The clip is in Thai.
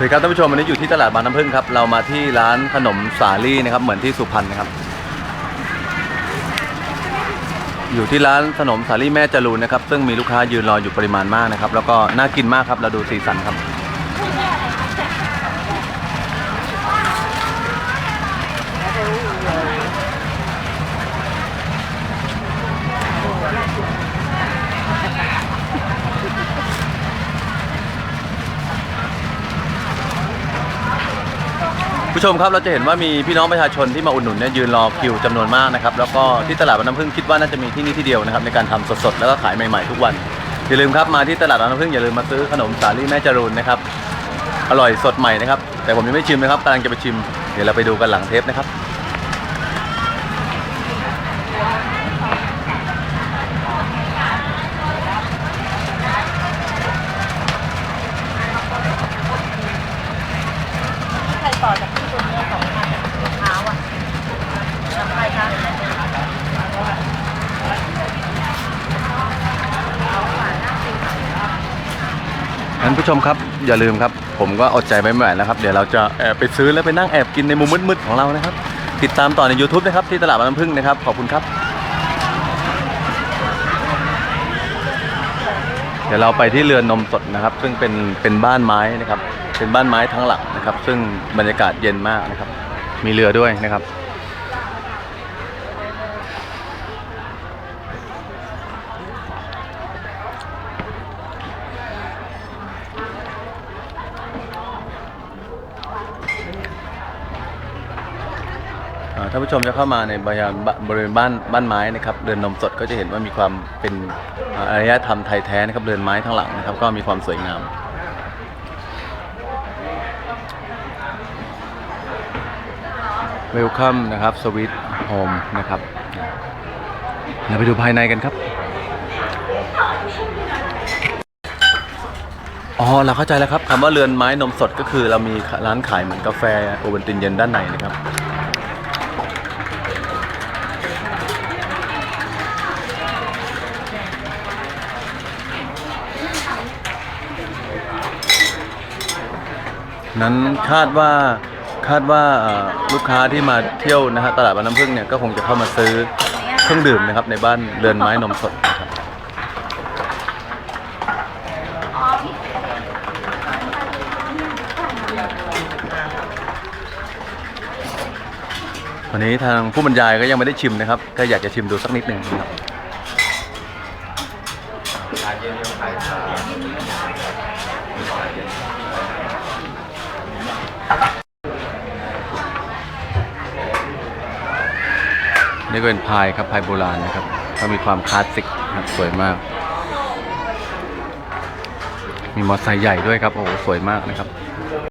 สวัสดีครับท่านผู้ชมวันนี้อยู่ที่ตลาดบางน้ำพึ่งครับ เรามาที่ร้านขนมสาลี่นะครับ เหมือนที่สุพรรณนะครับ อยู่ที่ร้านขนมสาลี่แม่จรูนนะครับ ซึ่งมีลูกค้ายืนรออยู่ปริมาณมากนะครับ แล้วก็น่ากินมากครับ เราดูสีสันครับ ผู้ชมครับเราจะเห็นว่ามีพี่น้องประชาชนที่มาอุดหนุนเนี่ยยืนรอคิวจำนวนมากนะครับแล้วก็ที่ตลาดบางน้ำพึ่งคิดว่าน่าจะมีที่นี่ที่เดียวนะครับในการทำสดๆ แล้วก็ขายใหม่ๆทุกวัน อย่าลืมครับมาที่ตลาดบางน้ำพึ่งอย่าลืมมาซื้อขนมสาลี่แม่จรูนนะครับอร่อยสดใหม่นะครับแต่ผมยังไม่ชิมนะครับกำลังจะไปชิม เดี๋ยวเราไปดูกันหลังเทปนะครับ ต่อจากที่ตัวนี้สองพันรองเท้าอะใครคะท่านผู้ชมครับอย่าลืมครับ ผมก็อดใจไม่ไหวแล้วครับ เดี๋ยวเราจะแอบไปซื้อแล้วไปนั่งแอบกินในมุมมืดๆของเรานะครับ ติดตามต่อใน YouTube นะครับ ที่ตลาดบางน้ำพึ่งนะครับ ขอบคุณครับ เดี๋ยวเราไปที่เรือนนมสดนะครับ ซึ่งเป็นเป็นบ้านไม้นะครับ เป็นบ้านไม้ทั้งหลังนะครับ ซึ่งบรรยากาศเย็นมากนะครับ มีเรือด้วยนะครับอ่าท่านผู้ชมจะเข้ามาในบริเวณบ้านบริเวณบ้านบ้านไม้นะครับเรือนนมสดก็จะเห็นว่ามีความเป็นอาอารยธรรมไทยแท้นะครับเรือนไม้ทั้งหลังนะครับ ก็มีความสวยงาม เวลคัมนะครับสวิตโฮมนะครับเราไปดูภายในกันครับ อ๋อ เราเข้าใจแล้วครับคำว่าเรือนไม้นมสดก็คือเรามีร้านขายเหมือนกาแฟโอวัลตินเย็นด้านในนะครับนั้นคาดว่า คาดว่าลูกค้าที่มาเที่ยวนะฮะตลาดบ้างน้ำพึ่งเนี่ยก็คงจะเข้ามาซื้อเครื่องดื่มนะครับในบ้านเรือนไม้นมสดนะครับวันนี้ทางผู้บรรยายก็ยังไม่ได้ชิมนะครับ ก็อยากจะชิมดูสักนิดหนึ่งครับ นี่ก็เป็นพายครับพายโบราณนะครับก็มีความคลาสสิกนะครับสวยมาก มีมอเตอร์ไซค์ใหญ่ด้วยครับโอ้โหสวยมากนะครับ